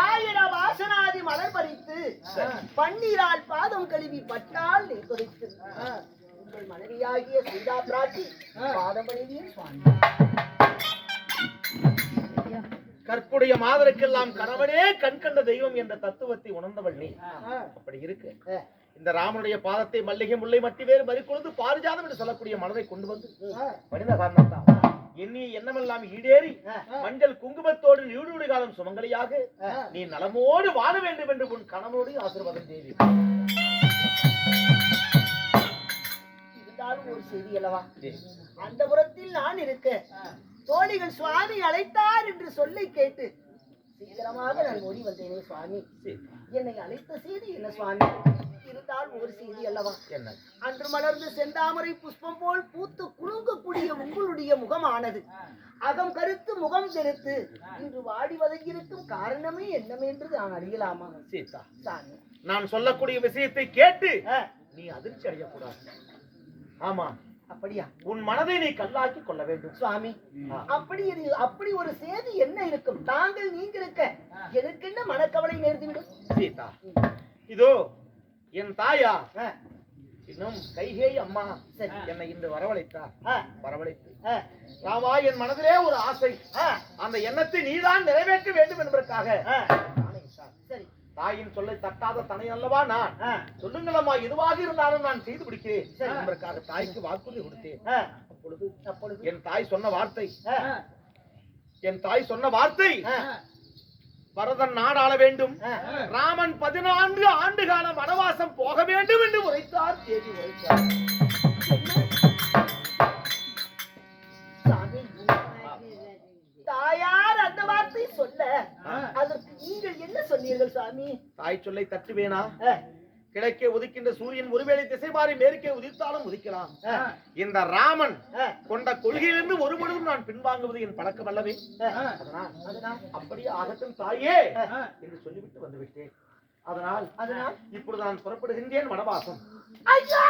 ஆயிரம் வாசனாதி மலர் பறித்து பன்னீரால் பாதம் கழுவி பட்டால் நீ குறித்து உங்கள் மனைவியாகிய சீதா பிராட்டி பாதம் சுவாமி. கற்புடைய மாதருக்கெல்லாம் கணவனே கண் தெய்வம் என்ற தத்துவத்தை உணர்ந்தவள் நீ. அப்படி இருக்கு. இந்த ராமனுடைய பாதத்தை மல்லிகை முல்லை மட்டி வேறு மறிக்கொழுந்து பாரிஜாதம் என்று சொல்லக்கூடிய மனதை கொண்டு வந்து மனித காரணத்தான் எண்ணி எண்ணமெல்லாம் ஈடேறி மஞ்சள் குங்குமத்தோடு நீடுடி காலம் சுமங்கலியாக நீ நலமோடு வாழ வேண்டும் என்று உன் கணவனோடு ஆசீர்வாதம் செய்தி இருந்தாலும் ஒரு செய்தி அல்லவா? அந்த புறத்தில் நான் இருக்க தோழிகள் சுவாமி அழைத்தார் என்று சொல்லை கேட்டு சீக்கிரமாக நான் ஓடி வந்தேனே சுவாமி. என்னை அழைத்த செய்தி என்ன சுவாமி? இருந்தால் ஒரு செய்தி அல்லவா? என்ன? அன்று மலர்ந்து செந்தாமரை புஷ்பம் போல் பூத்து குலுங்கக்கூடிய உங்களுடைய முகமானது. அகம் கருத்து முகம் செலுத்து இன்று வாடி வதங்கியிருக்கும் காரணமே என்னவென்று நான் அறியலாமா? சீதா சாமி. நான் சொல்லக்கூடிய விஷயத்தை கேட்டு நீ அதிர்ச்சி அடையக்கூடாது. ஆமா. அப்படியா? உன் மனதை நீ கல்லாக்கி கொள்ள வேண்டும். சுவாமி. அப்படி அப்படி ஒரு செய்தி என்ன இருக்கும்? தாங்கள் நீங்க இருக்க எனக்கு என்ன மனக்கவலை நேர்ந்துவிடும்? சீதா இதோ என் தாயா இன்னும் கைகே அம்மா சரி. என்னை இன்று வரவழைத்தார். வரவழைத்து. ராமா என் மனதிலே ஒரு ஆசை. அந்த எண்ணத்தை நீதான் நிறைவேற்ற வேண்டும் என்பதற்காக. தாயின் சொல்லை தட்டாத தனை அல்லவா நான்? சொல்லுங்களம்மா எதுவாக இருந்தாலும் நான் செய்து பிடிக்கிறேன். என்பதற்காக தாய்க்கு வாக்குறுதி கொடுத்தேன். அப்பொழுது அப்பொழுது? என் தாய் சொன்ன வார்த்தை. என் தாய் சொன்ன வார்த்தை. பரதன் நாடாள வேண்டும். ராமன் பதினான்கு ஆண்டு காலம் வனவாசம் போக வேண்டும் என்று உரைத்தார் தேவி உரைத்தார். சாமி தாய் சொல்லை தட்டுவேனா? கிழக்கே உதிக்கின்ற சூரியன் ஒருவேளை திசை மாறி மேற்கே உதித்தாலும் உதிக்கலாம். இந்த ராமன் கொண்ட கொள்கையிலிருந்து ஒரு பொழுதும் நான் பின்வாங்குவது என் பழக்கம் அல்லவே. அப்படியே ஆகட்டும் தாயே. என்று சொல்லிவிட்டு வந்து விட்டேன் அதனால் அதனால்? இப்பொழுது நான் புறப்படுகின்றேன் வனவாசம். ஐயா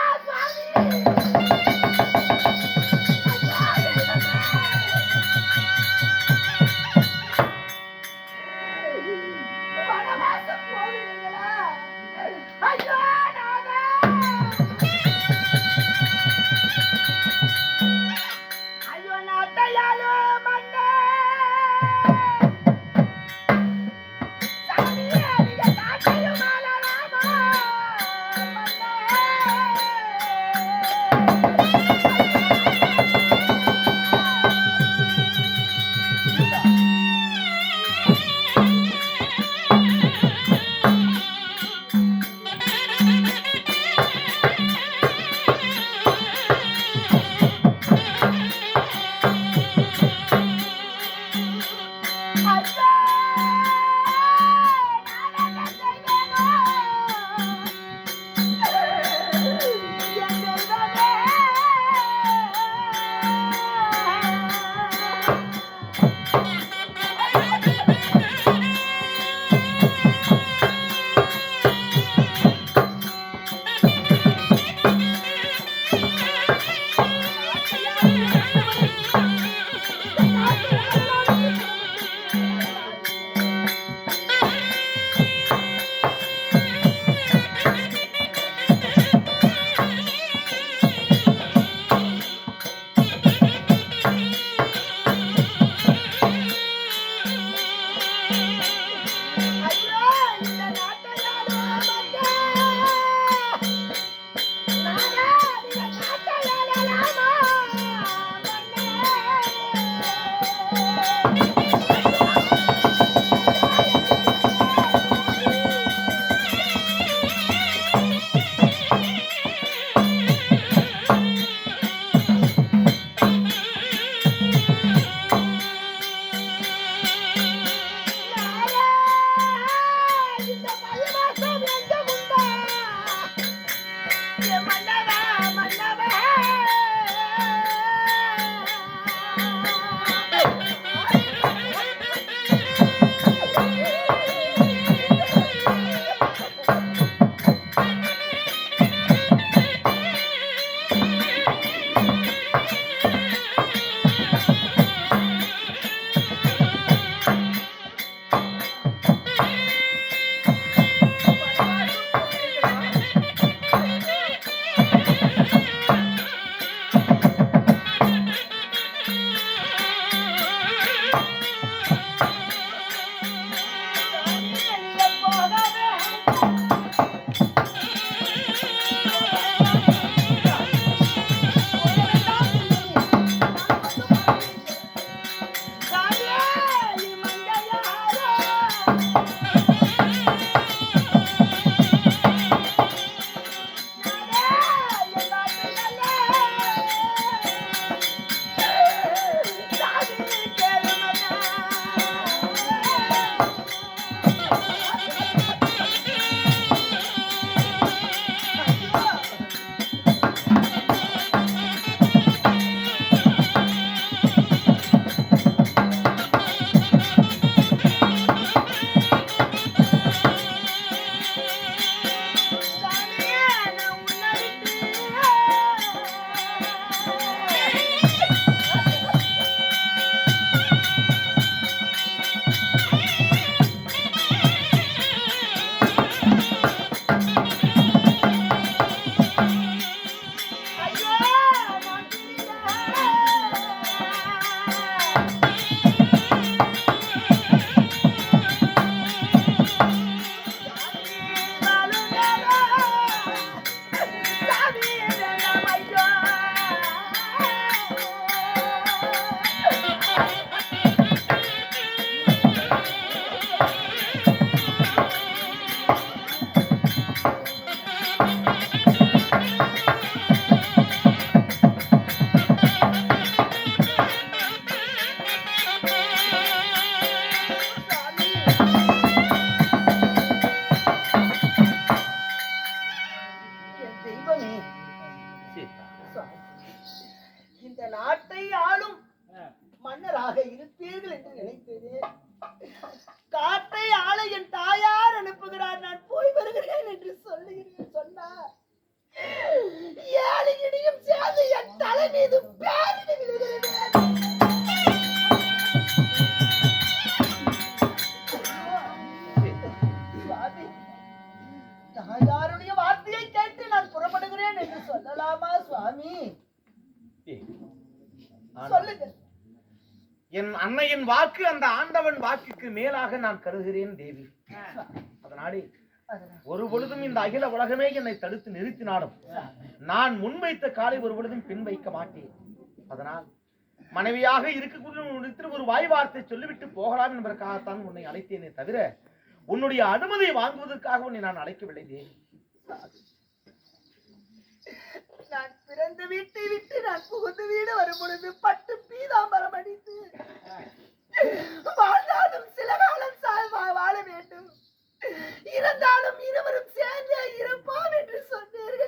வேண்டாமா சுவாமி. என் அன்னையின் வாக்கு அந்த ஆண்டவன் வாக்குக்கு மேலாக நான் கருதுகிறேன் தேவி. அதனாலே ஒரு பொழுதும் இந்த அகில உலகமே என்னை தடுத்து நிறுத்தினாலும் நான் முன்வைத்த காலை ஒரு பொழுதும் பின் வைக்க மாட்டேன். அதனால் மனைவியாக இருக்கக்கூடிய ஒரு வாய் வார்த்தை சொல்லிவிட்டு போகலாம் என்பதற்காகத்தான் உன்னை அழைத்தேனே தவிர உன்னுடைய அனுமதியை வாங்குவதற்காக உன்னை நான் அழைக்கவில்லை தேவி. நான் பிறந்த வீட்டை விட்டு நான் புகுந்த வீடு வரும் பொழுது பட்டு பீதாம்பரம் அடித்து வாழ்ந்தாலும் சில காலம் வாழ வேண்டும். இருந்தாலும் இருவரும் சேர்ந்து இருப்போம் என்று சொன்னீர்கள்.